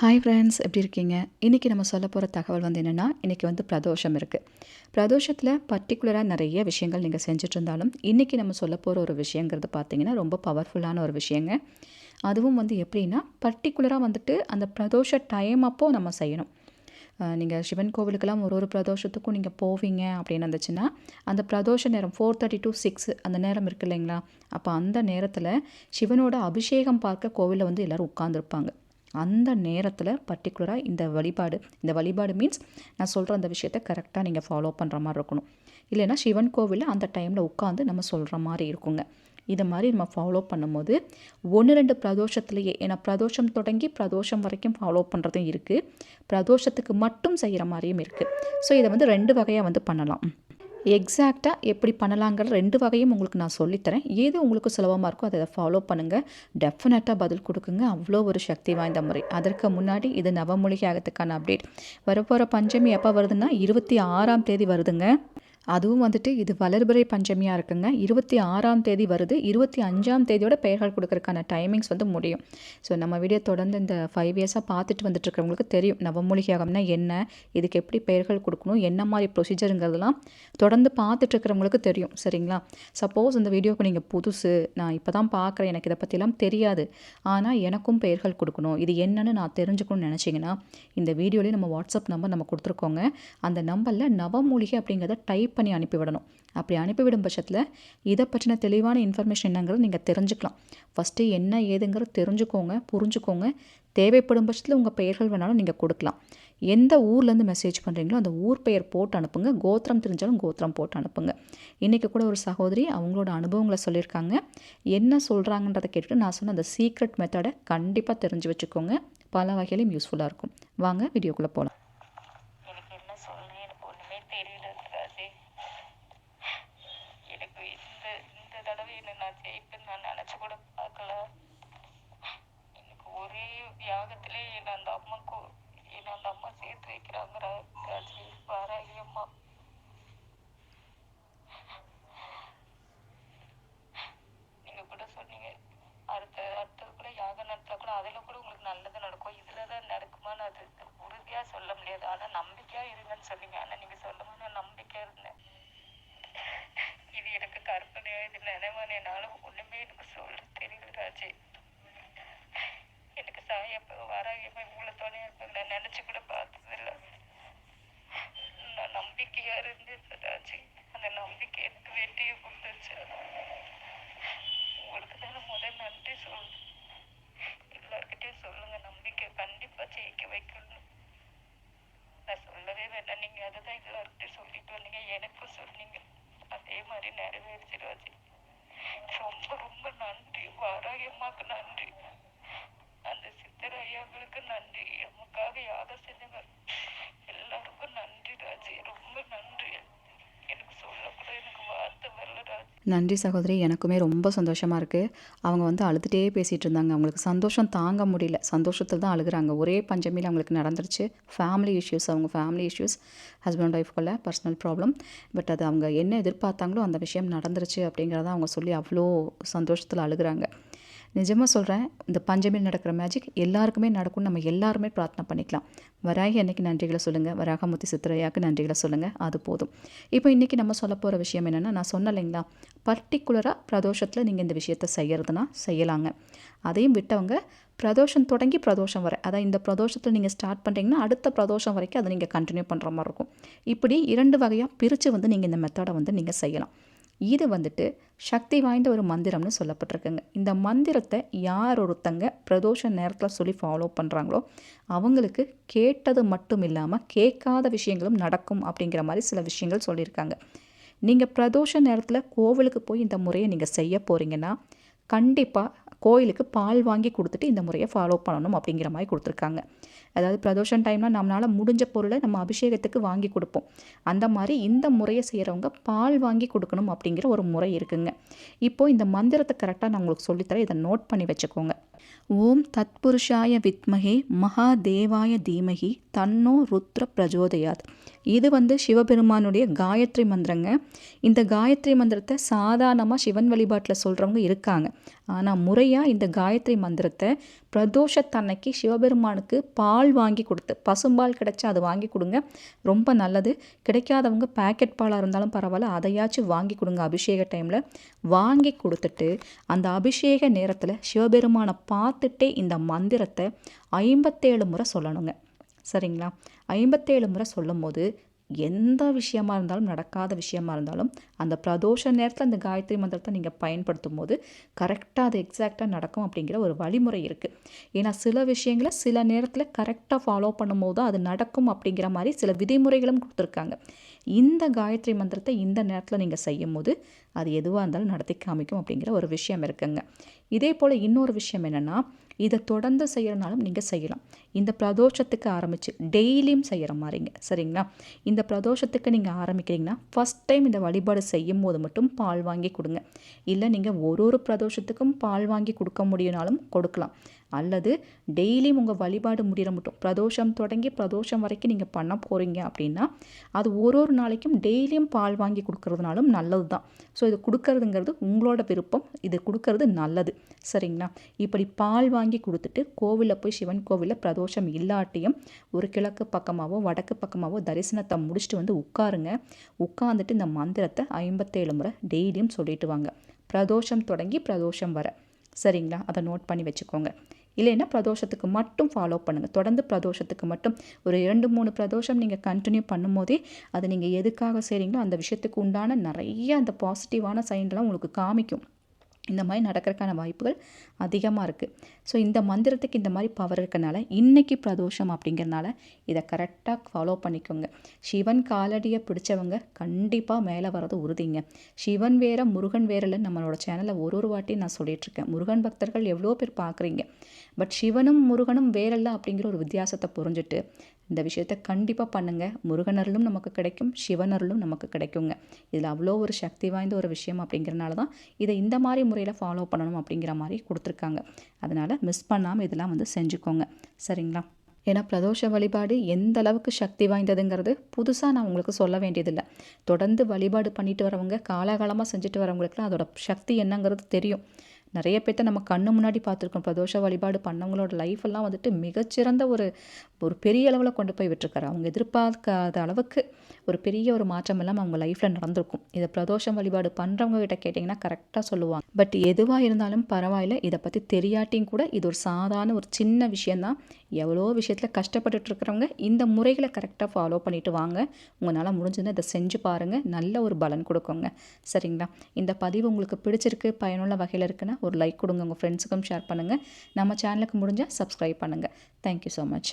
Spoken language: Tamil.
ஹாய் ஃப்ரெண்ட்ஸ் எப்படி இருக்கீங்க? இன்றைக்கி நம்ம சொல்ல போகிற தகவல் வந்து என்னென்னா இன்றைக்கி வந்து பிரதோஷம் இருக்குது பிரதோஷத்தில் பர்டிகுலராக நிறைய விஷயங்கள் நீங்கள் செஞ்சுட்டு இருந்தாலும் இன்றைக்கி நம்ம சொல்ல போகிற ஒரு விஷயங்கிறது பார்த்திங்கன்னா ரொம்ப பவர்ஃபுல்லான ஒரு விஷயங்க. அதுவும் வந்து எப்படின்னா பர்டிகுலராக வந்துட்டு அந்த பிரதோஷ டைம் அப்போது நம்ம செய்யணும். நீங்கள் சிவன் கோவிலுக்கெல்லாம் ஒரு ஒரு பிரதோஷத்துக்கும் நீங்கள் போவீங்க அப்படின்னு இருந்துச்சுன்னா அந்த பிரதோஷ நேரம் ஃபோர் தேர்ட்டி டு சிக்ஸ் அந்த நேரம் இருக்கு இல்லைங்களா? அப்போ அந்த நேரத்தில் சிவனோட அபிஷேகம் பார்க்க கோவிலில் வந்து எல்லோரும் உட்காந்துருப்பாங்க அந்த நேரத்தில் பர்டிகுலராக இந்த வழிபாடு இந்த வழிபாடு மீன்ஸ் நான் சொல்கிற அந்த விஷயத்த கரெக்டாக நீங்கள் ஃபாலோ பண்ணுற மாதிரி இருக்கணும். இல்லைன்னா சிவன் கோவிலில் அந்த டைமில் உட்காந்து நம்ம சொல்கிற மாதிரி இருக்குங்க. இதை மாதிரி நம்ம ஃபாலோ பண்ணும்போது ஒன்று ரெண்டு பிரதோஷத்துலேயே ஏன்னா பிரதோஷம் தொடங்கி பிரதோஷம் வரைக்கும் ஃபாலோ பண்ணுறதும் இருக்குது பிரதோஷத்துக்கு மட்டும் செய்கிற மாதிரியும் இருக்குது ஸோ இதை வந்து ரெண்டு வகையாக வந்து பண்ணலாம். எக்ஸாக்டாக எப்படி பண்ணலாங்கிற ரெண்டு வகையும் உங்களுக்கு நான் சொல்லித்தரேன். எது உங்களுக்கு சுலபமாக இருக்கோ அதை ஃபாலோ பண்ணுங்கள் டெஃபினட்டாக பதில் கொடுக்குங்க. அவ்வளோ ஒரு சக்தி வாய்ந்த முறை. அதற்கு முன்னாடி இது நவமொழிகை அப்டேட் வரப்போகிற பஞ்சமி எப்போ வருதுன்னா இருபத்தி ஆறாம் தேதி வருதுங்க. அதுவும் வந்துட்டு இது வளர்பிறை பஞ்சமியாக இருக்குங்க. இருபத்தி ஆறாம் தேதி வருது. இருபத்தி அஞ்சாம் தேதியோட பெயர்கள் கொடுக்கறதுக்கான டைமிங்ஸ் வந்து முடியும். ஸோ நம்ம வீடியோ தொடர்ந்து இந்த ஃபைவ் இயர்ஸாக பார்த்துட்டு வந்துட்டு இருக்கிறவங்களுக்கு தெரியும். நவமூலிகாகம்னா என்ன இதுக்கு எப்படி பெயர்கள் கொடுக்கணும் என்ன மாதிரி ப்ரொசீஜருங்கிறதுலாம் தொடர்ந்து பார்த்துட்டு இருக்கிறவங்களுக்கு தெரியும். சரிங்களா? சப்போஸ் இந்த வீடியோக்கு நீங்கள் புதுசு நான் இப்போ தான் பார்க்குறேன் எனக்கு இதை பற்றிலாம் தெரியாது. ஆனால் எனக்கும் பெயர்கள் கொடுக்கணும். இது என்னன்னு நான் தெரிஞ்சுக்கணும்னு நினச்சிங்கன்னா இந்த வீடியோலேயே நம்ம வாட்ஸ்அப் நம்பர் நம்ம கொடுத்துருக்கோங்க. அந்த நம்பரில் நவமூலிகை அப்படிங்கிறத டைப் பண்ணி அனுப்பிவிடணும். அப்படி அனுப்பிவிடும் பட்சத்தில் இதை பற்றின தெளிவான இன்ஃபர்மேஷன் என்னங்கிறது நீங்கள் தெரிஞ்சுக்கலாம். ஃபஸ்ட்டு என்ன ஏதுங்கிறது தெரிஞ்சுக்கோங்க புரிஞ்சுக்கோங்க. தேவைப்படும் பட்சத்தில் உங்கள் பெயர்கள் வேணாலும் நீங்கள் கொடுக்கலாம். எந்த ஊர்லேருந்து மெசேஜ் பண்ணுறீங்களோ அந்த ஊர் பெயர் போட்டு அனுப்புங்க. கோத்திரம் தெரிஞ்சாலும் கோத்திரம் போட்டு அனுப்புங்க. இன்றைக்கி கூட ஒரு சகோதரி அவங்களோட அனுபவங்களை சொல்லியிருக்காங்க. என்ன சொல்கிறாங்கன்றதை கேட்டுட்டு நான் சொன்ன அந்த சீக்ரெட் மெத்தடை கண்டிப்பாக தெரிஞ்சு வச்சுக்கோங்க. பல வகையிலையும் யூஸ்ஃபுல்லாக இருக்கும். வாங்க வீடியோக்குள்ளே போகலாம் எனக்கு என்ன சொல்லணும் எனக்கு ஒண்ணுமே தெரியல ராஜி எனக்கு இந்த இந்த தடவை என்ன நான் ஜெயிப்பேன்னு நான் நினைச்சு கூட பார்க்கல எனக்கு ஒரே தியாகத்திலே என்ன அந்த அம்மாக்கு என்ன அந்த அம்மா சேர்த்து வைக்கிறாங்க ரா- ராஜி வாராகி அம்மா நீங்க கூட சொன்னீங்க அடுத்த அடுத்தது கூட யாகம் நடத்தா கூட அதுல கூட உங்களுக்கு நல்லது நடக்கும் இதுலதான் நடக்குமான்னு அது உறுதியா சொல்ல முடியாது ஆனா நம்பிக்கையா இருங்கன்னு சொன்னீங்க ஆனா நீங்க சொல்லும் போது நான் நம்பிக்கையா இருந்தேன் இது எனக்கு கற்பனையா இது நினைவான என்னால ஒண்ணுமே எனக்கு சொல்ல தெரியல ராஜி எனக்கு சாயப்ப வராயப்ப இவ்வளவு துணையா இருப்பாங்க நான் நினைச்சு கூட பார்த்தது இல்ல நான் நம்பிக்கையா இருந்தேன் ராஜி அந்த நம்பிக்கை எனக்கு வெற்றியை கொடுத்துருச்சு உங்களுக்கு தானே முதல் நன்றி சொல்லணும் எல்லார்கிட்டயும் சொல்லுங்க நம்பிக்கை கண்டிப்பா நான் சொல்லவே வேண்டாம். நீங்க அதுதான் எல்லார்கிட்டயும் சொல்லிட்டு வந்தீங்க. எனக்கும் சொன்னீங்க. அதே மாதிரி நிறைவேறிச்சிருவாச்சு ரொம்ப ரொம்ப நன்றி. வாராயம்மாக்கு நன்றி. அந்த சித்தர் ஐயாக்களுக்கு நன்றி. நமக்காக யாகம் செஞ்சவர் எல்லாருக்கும் நன்றி ராஜி ரொம்ப நன்றி எனக்கு சொல்லக்கூட எனக்கு வார்த்தை வரல ராஜி நன்றி சகோதரி. எனக்குமே ரொம்ப சந்தோஷமாக இருக்குது அவங்க வந்து அழுதுகிட்டே பேசிகிட்டு இருந்தாங்க. அவங்களுக்கு சந்தோஷம் தாங்க முடியல. சந்தோஷத்தில் தான் அழுகுறாங்க. ஒரே பஞ்சமியில் அவங்களுக்கு நடந்துருச்சு. ஃபேமிலி இஷ்யூஸ் அவங்க ஃபேமிலி இஷ்யூஸ் ஹஸ்பண்ட் ஒய்ஃப்குள்ள பர்சனல் ப்ராப்ளம் பட் அது அவங்க என்ன எதிர்பார்த்தாங்களோ அந்த விஷயம் நடந்துருச்சு அப்படிங்கிறத அவங்க சொல்லி அவ்வளோ சந்தோஷத்தில் அழுகுறாங்க. நிஜமாக சொல்கிறேன் இந்த பஞ்சமியில் நடக்கிற மேஜிக் எல்லாருக்குமே நடக்கும்னு நம்ம எல்லாருமே பிரார்த்தனை பண்ணிக்கலாம். வராகி அன்னைக்கு நன்றிகளை சொல்லுங்கள் வராகமுத்தி சித்திரையாவுக்கு நன்றிகளை சொல்லுங்கள் அது போதும். இப்போ இன்றைக்கி நம்ம சொல்ல போகிற விஷயம் என்னென்னா நான் சொன்னேன் இல்லைங்களா பர்டிகுலராக பிரதோஷத்தில் நீங்கள் இந்த விஷயத்த செய்கிறதுனா செய்யலாங்க. அதையும் விட்டவங்க பிரதோஷம் தொடங்கி பிரதோஷம் வரை அதான் இந்த பிரதோஷத்தில் நீங்கள் ஸ்டார்ட் பண்ணுறீங்கன்னா அடுத்த பிரதோஷம் வரைக்கும் அதை நீங்கள் கண்டினியூ பண்ணுற மாதிரி இருக்கும். இப்படி இரண்டு வகையாக பிரித்து வந்து நீங்கள் இந்த மெத்தடை வந்து நீங்கள் செய்யலாம். இது வந்துட்டு சக்தி வாய்ந்த ஒரு மந்திரம்னு சொல்லப்பட்டிருக்குங்க. இந்த மந்திரத்தை யார் ஒருத்தங்க பிரதோஷ நேரத்தில் சொல்லி ஃபாலோ பண்ணுறாங்களோ அவங்களுக்கு கேட்டது மட்டும் இல்லாமல் கேட்காத விஷயங்களும் நடக்கும் அப்படிங்கிற மாதிரி சில விஷயங்கள் சொல்லியிருக்காங்க. நீங்கள் பிரதோஷ நேரத்தில் கோவிலுக்கு போய் இந்த முறையை நீங்கள் செய்ய போகிறீங்கன்னா கண்டிப்பாக கோயிலுக்கு பால் வாங்கி கொடுத்துட்டு இந்த முறையை ஃபாலோ பண்ணணும் அப்படிங்கிற மாதிரி கொடுத்துருக்காங்க. அதாவது பிரதோஷம் டைம்னால் நம்மளால் முடிஞ்ச பொருளை நம்ம அபிஷேகத்துக்கு வாங்கி கொடுப்போம். அந்த மாதிரி இந்த முறையை செய்கிறவங்க பால் வாங்கி கொடுக்கணும் அப்படிங்கிற ஒரு முறை இருக்குங்க. இப்போது இந்த மந்திரத்தை கரெக்டாக நான் உங்களுக்கு சொல்லித்தரேன். இதை நோட் பண்ணி வச்சுக்கோங்க. ஓம் தத்புருஷாய வித்மகே மகாதேவாய தீமகி தன்னோ ருத்ர பிரஜோதயாத். இது வந்து சிவபெருமானுடைய காயத்ரி மந்திரங்க. இந்த காயத்ரி மந்திரத்தை சாதாரணமாக சிவன் வழிபாட்டில் சொல்கிறவங்க இருக்காங்க. ஆனால் முறையாக இந்த காயத்ரி மந்திரத்தை பிரதோஷத்தன்னைக்கு சிவபெருமானுக்கு பால் வாங்கி கொடுத்து பசும்பால் கிடைச்சா அது வாங்கி கொடுங்க. ரொம்ப நல்லது. கிடைக்காதவங்க பேக்கெட் பாலாக இருந்தாலும் பரவாயில்ல அதையாச்சும் வாங்கி கொடுங்க அபிஷேக டைமில் வாங்கி கொடுத்துட்டு அந்த அபிஷேக நேரத்தில் சிவபெருமானை பார்த்துட்டே இந்த மந்திரத்தை ஐம்பத்தேழு முறை சொல்லணுங்க. சரிங்களா? ஐம்பத்தேழு முறை சொல்லும் போது எந்த விஷயமா இருந்தாலும் நடக்காத விஷயமா இருந்தாலும் அந்த பிரதோஷ நேரத்தில் அந்த காயத்ரி மந்திரத்தை நீங்கள் பயன்படுத்தும் போது கரெக்டாக அது எக்ஸாக்டாக நடக்கும் அப்படிங்கிற ஒரு வழிமுறை இருக்குது ஏன்னா சில விஷயங்களை சில நேரத்தில் கரெக்டாக ஃபாலோ பண்ணும்போது தான் அது நடக்கும் அப்படிங்கிற மாதிரி சில விதிமுறைகளும் கொடுத்துருக்காங்க. இந்த காயத்ரி மந்திரத்தை இந்த நேரத்தில் நீங்கள் செய்யும் போது அது எதுவாக இருந்தாலும் நடத்தி காமிக்கும் அப்படிங்கிற ஒரு விஷயம் இருக்குங்க. இதே போல் இன்னொரு விஷயம் என்னென்னா இதை தொடர்ந்து செய்கிறனாலும் நீங்கள் செய்யலாம். இந்த பிரதோஷத்துக்கு ஆரம்பித்து டெய்லியும் செய்கிற மாதிரிங்க. சரிங்களா? இந்த பிரதோஷத்துக்கு நீங்கள் ஆரம்பிக்கிறீங்கன்னா ஃபஸ்ட் டைம் இந்த வழிபாடு செய்யும் போது மட்டும் பால் வாங்கி கொடுங்க. இல்லை நீங்கள் ஒரு ஒரு பிரதோஷத்துக்கும் பால் வாங்கி கொடுக்க முடியும்னாலும் கொடுக்கலாம். அல்லது டெய்லியும் உங்கள் வழிபாடு முடிகிற மட்டும் பிரதோஷம் தொடங்கி பிரதோஷம் வரைக்கும் நீங்கள் பண்ண போகிறீங்க அப்படின்னா அது ஒரு ஒரு நாளைக்கும் டெய்லியும் பால் வாங்கி கொடுக்கறதுனாலும் நல்லது தான் ஸோ இது கொடுக்கறதுங்கிறது உங்களோட விருப்பம் இது கொடுக்கறது நல்லது. சரிங்களா? இப்படி பால் வாங்கி கொடுத்துட்டு கோவிலில் போய் சிவன் கோவிலில் பிரதோஷம் இல்லாட்டியும் ஒரு கிழக்கு பக்கமாகவோ வடக்கு பக்கமாகவோ தரிசனத்தை முடிச்சுட்டு வந்து உட்காருங்க. உட்காந்துட்டு இந்த மந்திரத்தை ஐம்பத்தேழு முறை டெய்லியும் சொல்லிட்டு வாங்க. பிரதோஷம் தொடங்கி பிரதோஷம் வர. சரிங்களா? அதை நோட் பண்ணி வச்சுக்கோங்க. இல்லைன்னா பிரதோஷத்துக்கு மட்டும் ஃபாலோ பண்ணுங்கள் தொடர்ந்து பிரதோஷத்துக்கு மட்டும். ஒரு இரண்டு மூணு பிரதோஷம் நீங்கள் கண்டினியூ பண்ணும்போதே அது நீங்கள் எதுக்காக செய்கிறீங்களோ அந்த விஷயத்துக்கு உண்டான நிறைய அந்த பாசிட்டிவான சைன்லாம் உங்களுக்கு காமிக்கும். இந்த மாதிரி நடக்கிறதுக்கான வாய்ப்புகள் அதிகமாக இருக்குது ஸோ இந்த மந்திரத்துக்கு இந்த மாதிரி பவர் இருக்கனால இன்றைக்கி பிரதோஷம் அப்படிங்கிறனால இதை கரெக்டாக ஃபாலோ பண்ணிக்கோங்க. சிவன் காலடியை பிடிச்சவங்க கண்டிப்பாக மேலே வர்றது உறுதிங்க. சிவன் வேற முருகன் வேறலன்னு நம்மளோட சேனலில் ஒரு ஒரு வாட்டி நான் சொல்லிகிட்ருக்கேன் முருகன் பக்தர்கள் எவ்வளோ பேர் பார்க்குறீங்க. பட் சிவனும் முருகனும் வேறல்ல அப்படிங்கிற ஒரு வித்தியாசத்தை புரிஞ்சுட்டு இந்த விஷயத்த கண்டிப்பாக பண்ணுங்கள் முருகனருளும் நமக்கு கிடைக்கும் சிவனருளும் நமக்கு கிடைக்குங்க. இதில் அவ்வளோ ஒரு சக்தி வாய்ந்த ஒரு விஷயம் அப்படிங்கிறனால தான் இதை இந்த மாதிரி முறையில் ஃபாலோ பண்ணணும் அப்படிங்கிற மாதிரி கொடுத்துருக்காங்க. அதனால் மிஸ் பண்ணாமல் இதெல்லாம் வந்து செஞ்சுக்கோங்க. சரிங்களா? ஏன்னா பிரதோஷ வழிபாடு எந்த அளவுக்கு சக்தி வாய்ந்ததுங்கிறது புதுசாக நான் உங்களுக்கு சொல்ல வேண்டியதில்லை. தொடர்ந்து வழிபாடு பண்ணிட்டு வரவங்க காலாகாலமாக செஞ்சுட்டு வரவங்களுக்குலாம் அதோட சக்தி என்னங்கிறது தெரியும். நிறைய பேர்த்த நம்ம கண்ணு முன்னாடி பார்த்துருக்கோம். பிரதோஷ வழிபாடு பண்ணவங்களோட லைஃப் எல்லாம் வந்துட்டு மிகச்சிறந்த ஒரு ஒரு பெரிய அளவில் கொண்டு போய் விட்டுருக்காரு. அவங்க எதிர்பார்க்காத அளவுக்கு ஒரு பெரிய ஒரு மாற்றம் எல்லாம் அவங்க லைஃப்பில் நடந்திருக்கும். இதை பிரதோஷம் வழிபாடு பண்ணுறவங்க கிட்ட கேட்டிங்கன்னா கரெக்டாக சொல்லுவாங்க. பட் எதுவாக இருந்தாலும் பரவாயில்ல. இதை பற்றி தெரியாட்டியும் கூட இது ஒரு சாதாரண ஒரு சின்ன விஷயந்தான் எவ்வளோ விஷயத்தில் கஷ்டப்பட்டுட்டு இருக்கிறவங்க இந்த முறைகளை கரெக்டாக ஃபாலோ பண்ணிட்டு வாங்க. உங்களால் முடிஞ்சதுன்னா இதை செஞ்சு பாருங்கள் நல்ல ஒரு பலன் கொடுக்குங்க. சரிங்களா? இந்த பதிவு உங்களுக்கு பிடிச்சிருக்கு பயனுள்ள வகையில் இருக்குன்னா ஒரு லைக் கொடுங்க உங்கள் ஃப்ரெண்ட்ஸுக்கும் ஷேர் பண்ணுங்கள் நம்ம சேனலுக்கு முடிஞ்சால் சப்ஸ்கிரைப் பண்ணுங்கள் தேங்க்யூ ஸோ மச்